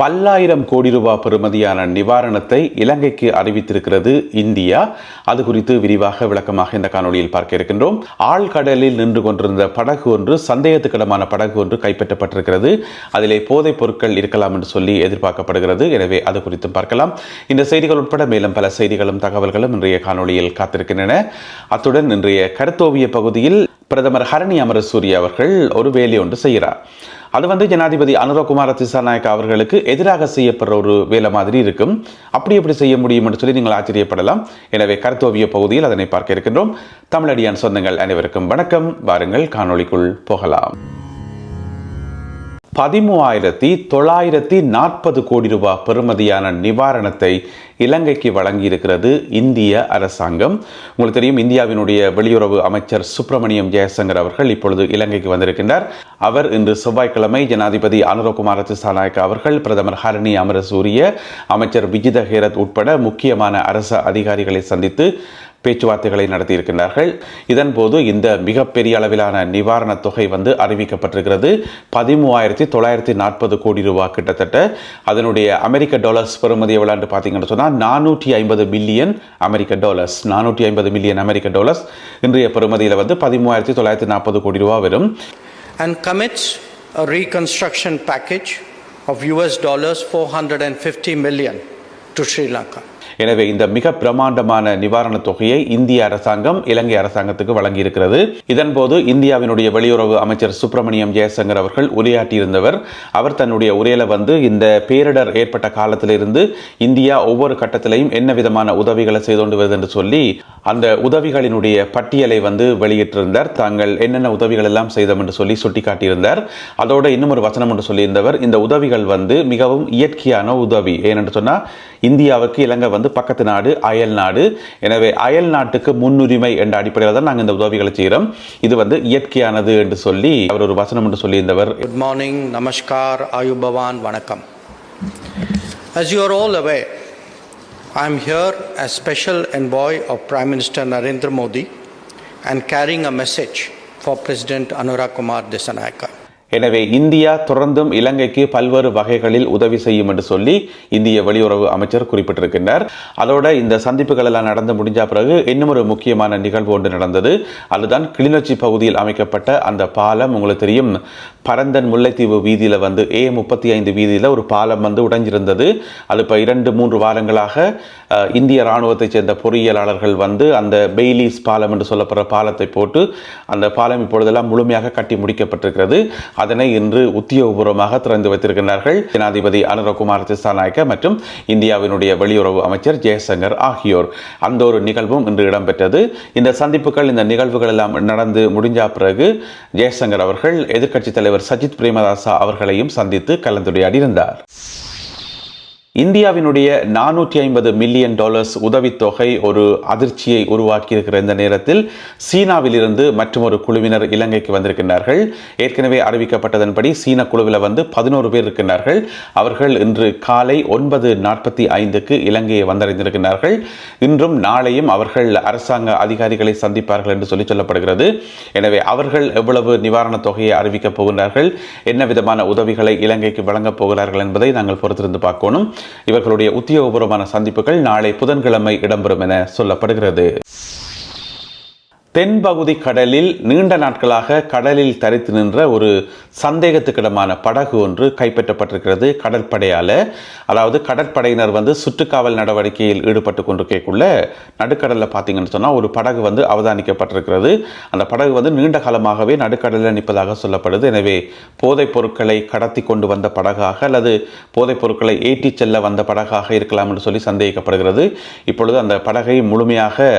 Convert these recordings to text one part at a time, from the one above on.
பல்லாயிரம் கோடி ரூபாய் பெறுமதியான நிவாரணத்தை இலங்கைக்கு அறிவித்திருக்கிறது இந்தியா. அது குறித்து விரிவாக விளக்கமாக இந்த காணொலியில் பார்க்க இருக்கின்றோம். ஆழ்கடலில் நின்று கொண்டிருந்த படகு ஒன்று சந்தேகத்துக்கிடமான படகு ஒன்று கைப்பற்றப்பட்டிருக்கிறது. அதிலே போதைப் பொருட்கள் இருக்கலாம் என்று சொல்லி எதிர்பார்க்கப்படுகிறது. எனவே அது குறித்தும் பார்க்கலாம். இந்த செய்திகள் உட்பட மேலும் பல செய்திகளும் தகவல்களும் இன்றைய காணொலியில் காத்திருக்கின்றன. அத்துடன் இன்றைய கருத்தோவிய பகுதியில் பிரதமர் ஹரணி அமரசூரி அவர்கள் ஒரு வேலை ஒன்று செய்கிறார். அது வந்து ஜனாதிபதி அனுரகுமார திசாநாயக்கா அவர்களுக்கு எதிராக செய்யப்படுற ஒரு வேலை மாதிரி இருக்கும். அப்படி எப்படி செய்ய முடியும் என்று சொல்லி நீங்கள் ஆச்சரியப்படலாம். எனவே கருத்தோவிய பகுதியில் அதனை பார்க்க இருக்கின்றோம். தமிழடியான் சொந்தங்கள் அனைவருக்கும் வணக்கம். வாருங்கள் காணொளிக்குள் போகலாம். பதிமூவாயிரத்தி தொள்ளாயிரத்தி நாற்பது கோடி ரூபாய் பெறுமதியான நிவாரணத்தை இலங்கைக்கு வழங்கியிருக்கிறது இந்திய அரசாங்கம். உங்களுக்கு தெரியும் இந்தியாவினுடைய வெளியுறவு அமைச்சர் சுப்பிரமணியம் ஜெயசங்கர் அவர்கள் இப்பொழுது இலங்கைக்கு வந்திருக்கின்றார். அவர் இன்று செவ்வாய்க்கிழமை ஜனாதிபதி அனுரகுமார திசாநாயக்க அவர்கள் பிரதமர் ஹரணி அமரசூரிய அமைச்சர் விஜித ஹேரத் உட்பட முக்கியமான அரச அதிகாரிகளை சந்தித்து பேச்சுவார்த்தைகளை நடத்தியிருக்கின்றார்கள். இதன்போது இந்த மிகப்பெரிய அளவிலான நிவாரணத் தொகை வந்து அறிவிக்கப்பட்டிருக்கிறது. பதிமூவாயிரத்தி தொள்ளாயிரத்தி நாற்பது கோடி ரூபாய் கிட்டத்தட்ட. அதனுடைய அமெரிக்க டாலர்ஸ் பெறுமதி எவ்வளோன்னு பார்த்தீங்கன்னு சொன்னால் நானூற்றி ஐம்பது மில்லியன் அமெரிக்க டாலர்ஸ் நானூற்றி ஐம்பது மில்லியன் அமெரிக்க டாலர்ஸ் இன்றைய பெறுமதியில் வந்து பதிமூவாயிரத்தி தொள்ளாயிரத்தி நாற்பது கோடி ரூபா வரும். And reconstruction package reconstruction package of US dollars 450 million to Sri Lanka. எனவே இந்த மிக பிரமாண்டமான நிவாரணத் தொகையை இந்திய அரசாங்கம் இலங்கை அரசாங்கத்துக்கு வழங்கியிருக்கிறது. இதன்போது இந்தியாவினுடைய வெளியுறவு அமைச்சர் சுப்பிரமணியம் ஜெயசங்கர் அவர்கள் உரையாற்றியிருந்தவர். அவர் தன்னுடைய உரையில வந்து இந்த பேரிடர் ஏற்பட்ட காலத்திலிருந்து இந்தியா ஒவ்வொரு கட்டத்திலையும் என்ன விதமான உதவிகளை செய்து கொண்டு வருது என்று சொல்லி அந்த உதவிகளினுடைய பட்டியலை வந்து வெளியிட்டிருந்தார். தாங்கள் என்னென்ன உதவிகள் எல்லாம் செய்தோம் என்று சொல்லி சுட்டிக்காட்டியிருந்தார். அதோட இன்னும் ஒரு வசனம் என்று சொல்லியிருந்தவர். இந்த உதவிகள் வந்து மிகவும் இயற்கையான உதவி. ஏனென்று சொன்னால் இந்தியாவுக்கு இலங்கை வந்து வந்து பக்கத்து நாடு அயல் நாடு எனவே அயல் நாட்டுக்கு முன்னுரிமை என்ற அடிப்படையில் தான் நாங்கள் இந்த உதவிகளை செய்கிறோம் இது வந்து இயற்கையானது என்று சொல்லி அவர் ஒரு வசனம் என்று சொல்லியிருந்தவர் குட் மார்னிங் நமஸ்கார் ஆயுபவான் வணக்கம் As you are all aware, I am here as special envoy of Prime Minister Narendra Modi and carrying a message for President Anurag Kumar Desanayake. எனவே இந்தியா தொடர்ந்தும் இலங்கைக்கு பல்வேறு வகைகளில் உதவி செய்யும் என்று சொல்லி இந்திய வெளியுறவு அமைச்சர் குறிப்பிட்டிருக்கின்றார். அதோட இந்த சந்திப்புகள் எல்லாம் நடந்து முடிஞ்ச பிறகு இன்னும் ஒரு முக்கியமான நிகழ்வு ஒன்று நடந்தது. அதுதான் கிளிநொச்சி பகுதியில் அமைக்கப்பட்ட அந்த பாலம் உங்களுக்கு தெரியும். பரந்தன் முல்லைத்தீவு வீதியில் வந்து ஏ முப்பத்தி ஐந்து வீதியில் ஒரு பாலம் வந்து உடைஞ்சிருந்தது. அது இப்போ இரண்டு மூன்று வாரங்களாக இந்திய இராணுவத்தைச் சேர்ந்த பொறியியலாளர்கள் வந்து அந்த பெய்லீஸ் பாலம் என்று சொல்லப்படுற பாலத்தை போட்டு அந்த பாலம் இப்பொழுதெல்லாம் முழுமையாக கட்டி முடிக்கப்பட்டிருக்கிறது. அதனை இன்று உத்தியோகபூர்வமாக திறந்து வைத்திருக்கிறார்கள் ஜனாதிபதி அனுரகுமார் திசாநாயக்க மற்றும் இந்தியாவினுடைய வெளியுறவு அமைச்சர் ஜெயசங்கர் ஆகியோர். அந்த ஒரு நிகழ்வும் இன்று இடம்பெற்றது. இந்த சந்திப்புகள் இந்த நிகழ்வுகள் எல்லாம் நடந்து முடிஞ்ச பிறகு ஜெயசங்கர் அவர்கள் எதிர்க்கட்சித் தலைவர் சஜித் பிரேமதாசா அவர்களையும் சந்தித்து கலந்துரையாடியிருந்தார். இந்தியாவினுடைய நானூற்றி ஐம்பது மில்லியன் டாலர்ஸ் உதவித்தொகை ஒரு அதிர்ச்சியை உருவாக்கியிருக்கிற இந்த நேரத்தில் சீனாவிலிருந்து மற்றும் ஒரு குழுவினர் இலங்கைக்கு வந்திருக்கின்றார்கள். ஏற்கனவே அறிவிக்கப்பட்டதன்படி சீன குழுவில் வந்து பதினோரு பேர் இருக்கின்றார்கள். அவர்கள் இன்று காலை ஒன்பது நாற்பத்தி ஐந்துக்கு இலங்கையை வந்தடைந்திருக்கிறார்கள் இன்றும் நாளையும் அவர்கள் அரசாங்க அதிகாரிகளை சந்திப்பார்கள் என்று சொல்லி சொல்லப்படுகிறது. எனவே அவர்கள் எவ்வளவு நிவாரணத் தொகையை அறிவிக்கப் போகிறார்கள் என்ன விதமான உதவிகளை இலங்கைக்கு வழங்கப் போகிறார்கள் என்பதை நாங்கள் பொறுத்திருந்து பார்க்கணும். இவர்களுடைய உத்தியோகபூர்வமான சந்திப்புகள் நாளை புதன்கிழமை இடம்பெறும் என சொல்லப்படுகிறது. தென்பகுதி கடலில் நீண்ட நாட்களாக கடலில் தரித்து நின்ற ஒரு சந்தேகத்துக்கிடமான படகு ஒன்று கைப்பற்றப்பட்டிருக்கிறது கடற்படையால். அதாவது கடற்படையினர் வந்து சுற்றுக்காவல் நடவடிக்கையில் ஈடுபட்டு கொண்டிருக்கக்குள்ள நடுக்கடலில் பார்த்தீங்கன்னு சொன்னால் ஒரு படகு வந்து அவதானிக்கப்பட்டிருக்கிறது. அந்த படகு வந்து நீண்ட காலமாகவே நடுக்கடலில் நிற்பதாக சொல்லப்படுது. எனவே போதைப் பொருட்களை கடத்தி கொண்டு வந்த படகாக அல்லது போதைப் பொருட்களை ஏற்றிச் செல்ல வந்த படகாக இருக்கலாம் என்று சொல்லி சந்தேகிக்கப்படுகிறது இப்பொழுது அந்த படகை முழுமையாக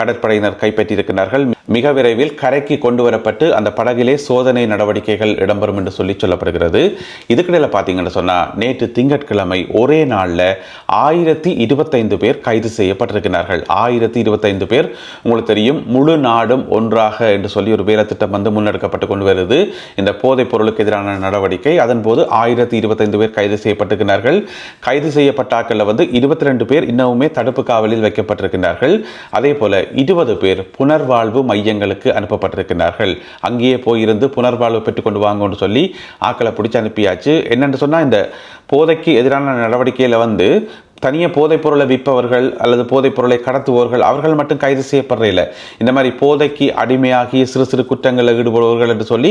கடற்படையினர் கைப்பற்றியிருக்கிறார்கள். மிக விரைவில் கரைக்கு கொண்டு வரப்பட்டு அந்த படகிலே சோதனை நடவடிக்கைகள் இடம்பெறும் என்று சொல்லி சொல்லப்படுகிறது. இதுக்கிடையில் பார்த்தீங்கன்னு சொன்னால் நேற்று திங்கட்கிழமை ஒரே நாளில் ஆயிரத்தி இருபத்தைந்து பேர் கைது செய்யப்பட்டிருக்கிறார்கள். ஆயிரத்தி இருபத்தைந்து பேர் உங்களுக்கு தெரியும் முழு நாடும் ஒன்றாக என்று சொல்லி ஒரு வேலை திட்டம் வந்து முன்னெடுக்கப்பட்டு கொண்டு வருது. இந்த போதைப் பொருளுக்கு எதிரான நடவடிக்கை அதன் போது ஆயிரத்தி இருபத்தைந்து பேர் கைது செய்யப்பட்டிருக்கிறார்கள். கைது செய்யப்பட்டாக்களில் வந்து இருபத்தி ரெண்டு பேர் இன்னமுமே தடுப்பு காவலில் வைக்கப்பட்டிருக்கிறார்கள். அதே போல இருபது பேர் புனர்வா புனர்வாழ்வு மையங்களுக்கு அனுப்பப்பட்டிருக்கிறார்கள். அங்கேயே போயிருந்து புனர்வாழ்வு பெற்றுக்கொண்டு வாங்கன்னு சொல்லி ஆக்களை பிடிச்சி அனுப்பியாச்சு. என்னென்னு சொன்னால் இந்த போதைக்கு எதிரான நடவடிக்கையில் வந்து தனியாக போதைப் பொருளை விற்பவர்கள் அல்லது போதைப் பொருளை கடத்துபவர்கள் அவர்கள் மட்டும் கைது செய்யப்படுறதில்ல இந்த மாதிரி போதைக்கு அடிமையாகி சிறு சிறு குற்றங்களில் ஈடுபடுபவர்கள் என்று சொல்லி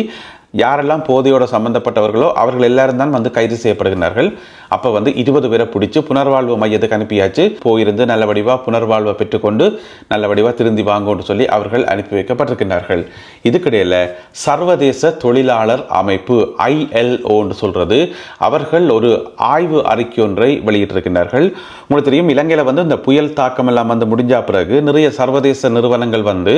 யாரெல்லாம் போதையோட சம்பந்தப்பட்டவர்களோ அவர்கள் எல்லாரும் தான் வந்து கைது செய்யப்படுகிறார்கள். அப்போ வந்து இருபது பேரை பிடிச்சி புனர்வாழ்வு மையத்துக்கு அனுப்பியாச்சு. போயிருந்து நல்ல வடிவாக புனர்வாழ்வை பெற்றுக்கொண்டு நல்ல வடிவாக திருந்தி வாங்கன்னு சொல்லி அவர்கள் அனுப்பி வைக்கப்பட்டிருக்கிறார்கள் இதுக்கிடையில் சர்வதேச தொழிலாளர் அமைப்பு ஐஎல்ஓன்னு சொல்கிறது அவர்கள் ஒரு ஆய்வு அறிக்கை ஒன்றை வெளியிட்டிருக்கிறார்கள் உங்களுக்கு தெரியும் இலங்கையில் வந்து இந்த புயல் தாக்கம் எல்லாம் வந்து முடிஞ்ச பிறகு நிறைய சர்வதேச நிறுவனங்கள் வந்து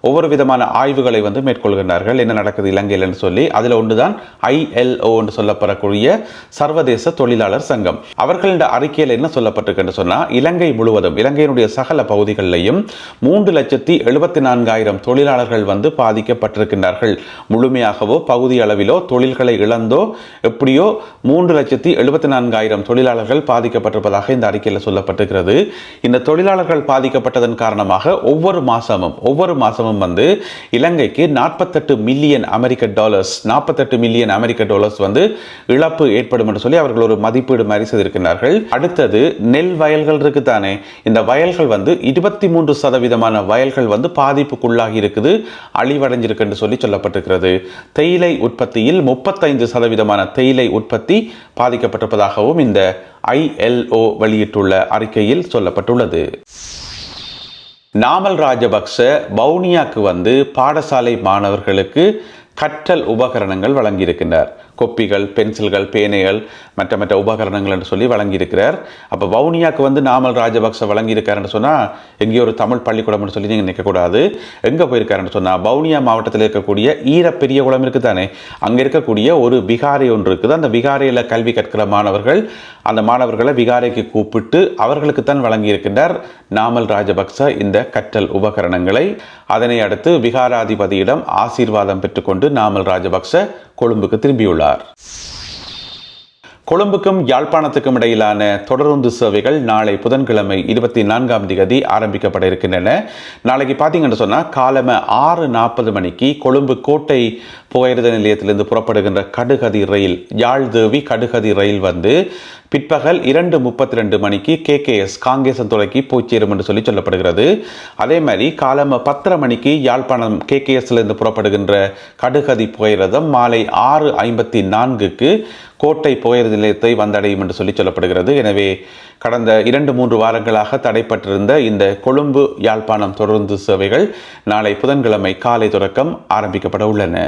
ஒவ்வொரு விதமான ஆய்வுகளை வந்து மேற்கொள்கின்றார்கள். என்ன நடக்குது இலங்கையில்னு சொல்லி அதில் ஒன்றுதான் ஐஎல்ஓ என்று சொல்லப்படக்கூடிய சர்வதேச தொழிலாளர் சங்கம். அவர்களின் அறிக்கையில் என்ன சொல்லப்பட்டிருக்குன்னு சொன்னால் இலங்கை முழுவதும் இலங்கையினுடைய சகல பகுதிகளிலையும் மூன்று லட்சத்தி எழுபத்தி நான்காயிரம் தொழிலாளர்கள் வந்து பாதிக்கப்பட்டிருக்கின்றார்கள். முழுமையாகவோ பகுதி அளவிலோ தொழில்களை இழந்தோ எப்படியோ மூன்று லட்சத்தி எழுபத்தி நான்காயிரம் தொழிலாளர்கள் பாதிக்கப்பட்டிருப்பதாக இந்த அறிக்கையில் சொல்லப்பட்டிருக்கிறது. இந்த தொழிலாளர்கள் பாதிக்கப்பட்டதன் காரணமாக ஒவ்வொரு மாசமும் ஒவ்வொரு மாசமும் வந்து இலங்கைக்கு நாற்பத்தெட்டு மில்லியன் அமெரிக்க டாலர்ஸ் நாற்பத்தெட்டு மில்லியன் அமெரிக்க டாலர்ஸ் வந்து இழப்பு ஏற்படும் என்று சொல்லி அவர்கள் ஒரு மதிப்பீடு மாதிரி செய்திருக்கிறார்கள் அடுத்தது நெல் வயல்கள் இருக்குதானே? இந்த வயல்கள் வந்து இருபத்தி மூன்று சதவீதமான வயல்கள் வந்து பாதிப்புக்குள்ளாகி இருக்குது. அழிவடைஞ்சிருக்கு என்று சொல்லி சொல்லப்பட்டிருக்கிறது. தேயிலை உற்பத்தியில் முப்பத்தைந்து சதவீதமான தேயிலை உற்பத்தி பாதிக்கப்பட்டிருப்பதாகவும் இந்த ஐஎல்ஓ வெளியிட்டுள்ள அறிக்கையில் சொல்லப்பட்டுள்ளது. நாமல் ராஜபக்ச வவுனியாக்கு வந்து பாடசாலை மாணவர்களுக்கு கற்றல் உபகரணங்கள் வழங்கியிருக்கின்றார். கொப்பிகள் பென்சில்கள் பேனைகள் மற்ற மற்ற உபகரணங்கள் என்று சொல்லி வழங்கியிருக்கிறார். அப்போ வவுனியாக்கு வந்து நாமல் ராஜபக்ச வழங்கியிருக்காருன்னு சொன்னால் எங்கேயோ ஒரு தமிழ் பள்ளிக்கூடம்னு சொல்லி நீங்கள் நிற்கக்கூடாது எங்கே போயிருக்காருன்னு சொன்னால் வவுனியா மாவட்டத்தில் இருக்கக்கூடிய ஈர பெரிய குளம் இருக்குது தானே அங்கே இருக்கக்கூடிய ஒரு விகாரை ஒன்று இருக்குது. அந்த விகாரையில் கல்வி கற்கிற மாணவர்கள் அந்த மாணவர்களை விகாரைக்கு கூப்பிட்டு அவர்களுக்கு தான் வழங்கியிருக்கின்றார் நாமல் ராஜபக்ச இந்த கற்றல் உபகரணங்களை. அதனை அடுத்து விகாராதிபதியிடம் ஆசீர்வாதம் பெற்றுக்கொண்டு நாமல் ராஜபக்ச கொழும்புக்கு திரும்பியுள்ளார். கொழும்புக்கும் யாழ்ப்பாணத்துக்கும் இடையிலான தொடருந்து சேவைகள் நாளை புதன்கிழமை இருபத்தி நான்காம் தேதி ஆரம்பிக்கப்பட இருக்கின்றன. நாளைக்கு பார்த்தீங்கன்னு சொன்னால் காலம ஆறு நாற்பது மணிக்கு கொழும்பு கோட்டை புகையிரத நிலையத்திலிருந்து புறப்படுகின்ற கடுகதி ரயில் யாழ்தேவி கடுகதி ரயில் வந்து பிற்பகல் இரண்டு முப்பத்தி ரெண்டு மணிக்கு கேகேஎஸ் காங்கேசன் துறைக்கு போய் சேரும் என்று சொல்லி சொல்லப்படுகிறது. அதே மாதிரி காலம் பத்தரை மணிக்கு யாழ்ப்பாணம் கேகேஎஸ்லேருந்து புறப்படுகின்ற கடுகதி புகையிரதம் மாலை ஆறு ஐம்பத்தி நான்குக்கு கோட்டை புகையிரத நிலையத்தை வந்தடையும் என்று சொல்லி சொல்லப்படுகிறது. எனவே கடந்த இரண்டு மூன்று வாரங்களாக தடைப்பட்டிருந்த இந்த கொழும்பு யாழ்ப்பாணம் தொடர்ந்து சேவைகள் நாளை புதன்கிழமை காலை தொடக்கம் ஆரம்பிக்கப்பட உள்ளன.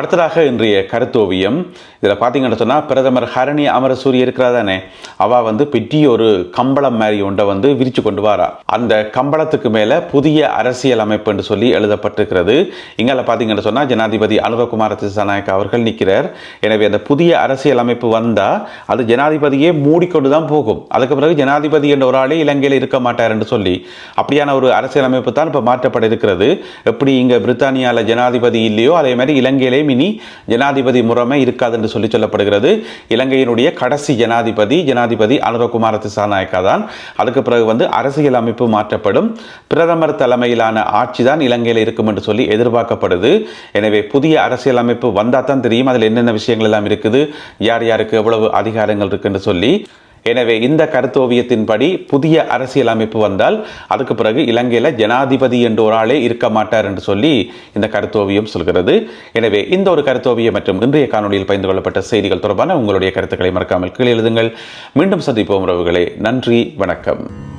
அடுத்ததாக இன்றைய கருத்தோவியம் இதில் பார்த்தீங்கன்னு சொன்னால் பிரதமர் ஹரணி அமரசூரி இருக்கிறாதானே? அவள் வந்து பெரிய ஒரு கம்பளம் மாதிரி ஒன்றை வந்து விரித்து கொண்டு வாரா. அந்த கம்பளத்துக்கு மேலே புதிய அரசியல் அமைப்புன்னு சொல்லி எழுதப்பட்டிருக்கிறது. இங்கே பார்த்தீங்கன்னு சொன்னால் ஜனாதிபதி அனுரகுமார திசாநாயக் அவர்கள் நிற்கிறார். எனவே அந்த புதிய அரசியல் அமைப்பு வந்தால் அது ஜனாதிபதியே மூடிக்கொண்டு தான் போகும். அதுக்கு பிறகு ஜனாதிபதி என்ற ஒரு ஆளே இலங்கையில் இருக்க மாட்டார் என்று சொல்லி அப்படியான ஒரு அரசியல் அமைப்பு தான் இப்போ மாற்றப்பட இருக்கிறது. எப்படி இங்கே பிரித்தானியாவில் ஜனாதிபதி இல்லையோ அதே மாதிரி இலங்கையிலேயும் இனி ஜனாதிபதி முறைமை இருக்காது என்று சொல்லி சொல்லப்படுகிறது. இலங்கையினுடைய கடைசி ஜனாதிபதி ஜனாதிபதி அனுரகுமார திசாநாயக்கா தான். அதுக்கு பிறகு வந்து அரசியல் அமைப்பு மாற்றப்படும். பிரதமர் தலைமையிலான ஆட்சி தான் இலங்கையில் இருக்கும் என்று சொல்லி எதிர்பார்க்கப்படுது. எனவே புதிய அரசியல் அமைப்பு வந்தால் தான் தெரியும். அதில் என்னென்ன விஷயங்கள் எல்லாம் இருக்குது? யார் யாருக்கு எவ்வளவு அதிகாரங்கள் இருக்குன்னு சொல்லி எனவே இந்த கருத்தோவியத்தின்படி புதிய அரசியல் அமைப்பு வந்தால் அதுக்கு பிறகு இலங்கையில் ஜனாதிபதி என்ற ஒரு ஆளே இருக்க மாட்டார் என்று சொல்லி இந்த கருத்தோவியம் சொல்கிறது. எனவே இந்த ஒரு கருத்தோவியம் மற்றும் இன்றைய காணொலியில் பகிர்ந்து கொள்ளப்பட்ட செய்திகள் தொடர்பான உங்களுடைய கருத்துக்களை மறக்காமல் கீழே எழுதுங்கள். மீண்டும் சந்திப்போம் உறவுகளே. நன்றி வணக்கம்.